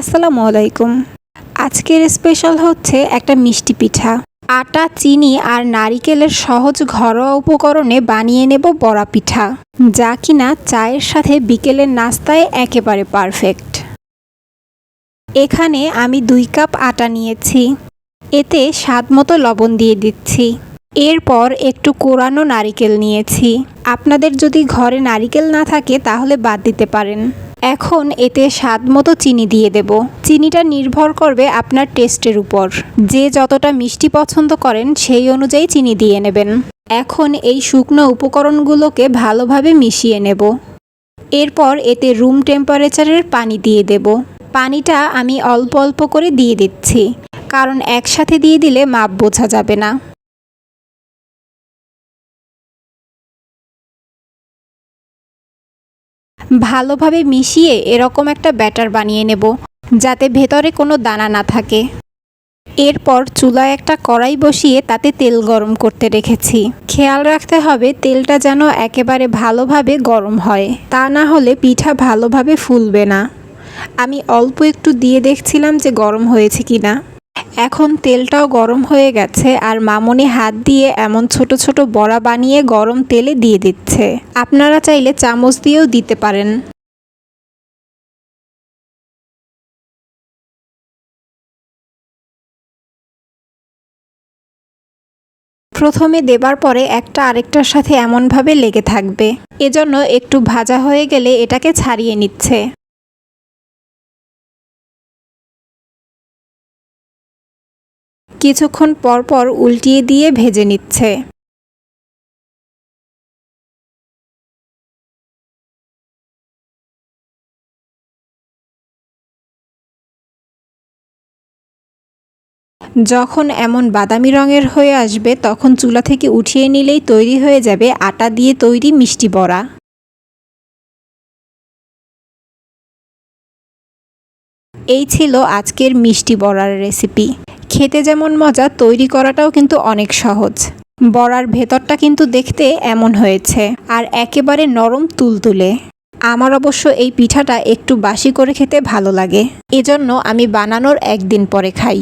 আসসালামু আলাইকুম। আজকের স্পেশাল হচ্ছে একটা মিষ্টি পিঠা। আটা, চিনি আর নারিকেলের সহজ ঘরোয়া উপকরণে বানিয়ে নেব বড়া পিঠা, যা কিনা চায়ের সাথে বিকেলের নাস্তায় একেবারে পারফেক্ট। এখানে আমি দুই কাপ আটা নিয়েছি। এতে স্বাদ মতো লবণ দিয়ে দিচ্ছি। এরপর একটু কোরানো নারিকেল নিয়েছি। আপনাদের যদি ঘরে নারিকেল না থাকে, তাহলে বাদ দিতে পারেন। এখন এতে স্বাদ মতো চিনি দিয়ে দেব। চিনিটা নির্ভর করবে আপনার টেস্টের উপর। যে যতটা মিষ্টি পছন্দ করেন, সেই অনুযায়ী চিনি দিয়ে নেবেন। এখন এই শুকনো উপকরণগুলোকে ভালোভাবে মিশিয়ে নেব। এরপর এতে রুম টেম্পারেচারের পানি দিয়ে দেব। পানিটা আমি অল্প অল্প করে দিয়ে দিচ্ছি, কারণ একসাথে দিয়ে দিলে মাপ বোঝা যাবে না। ভালোভাবে মিশিয়ে এরকম একটা ব্যাটার বানিয়ে নেব, যাতে ভেতরে কোনো দানা না থাকে। এরপর চুলায় একটা কড়াই বসিয়ে তাতে তেল গরম করতে রেখেছি। খেয়াল রাখতে হবে তেলটা যেন একেবারে ভালোভাবে গরম হয়, তা না হলে পিঠা ভালোভাবে ফুলবে না। আমি অল্প একটু দিয়ে দেখছিলাম যে গরম হয়েছে কি না এখন তেলটাও গরম হয়ে গেছে আর মামনি হাত দিয়ে এমন ছোট ছোট বড়া বানিয়ে গরম তেলে দিয়ে দিচ্ছে। আপনারা চাইলে চামচ দিয়েও দিতে পারেন। প্রথমে দেবার পরে একটা আরেকটার সাথে এমনভাবে লেগে থাকবে। এজন্য একটু ভাজা হয়ে গেলে এটাকে ছাড়িয়ে নিচ্ছে। কিছুক্ষণ পর পর উল্টিয়ে দিয়ে ভেজে নিচ্ছে। যখন এমন বাদামি রঙের হয়ে আসবে, তখন চুলা থেকে উঠিয়ে নিলেই তৈরি হয়ে যাবে আটা দিয়ে তৈরি মিষ্টি বড়া। এই ছিল আজকের মিষ্টি বড়ার রেসিপি। খেতে যেমন মজা, তৈরি করাটাও কিন্তু অনেক সহজ। বড়ার ভেতরটা কিন্তু দেখতে এমন হয়েছে আর একেবারে নরম তুলতুলে। আমার অবশ্য এই পিঠাটা একটু বাসি করে খেতে ভালো লাগে। এজন্য আমি বানানোর একদিন পরে খাই।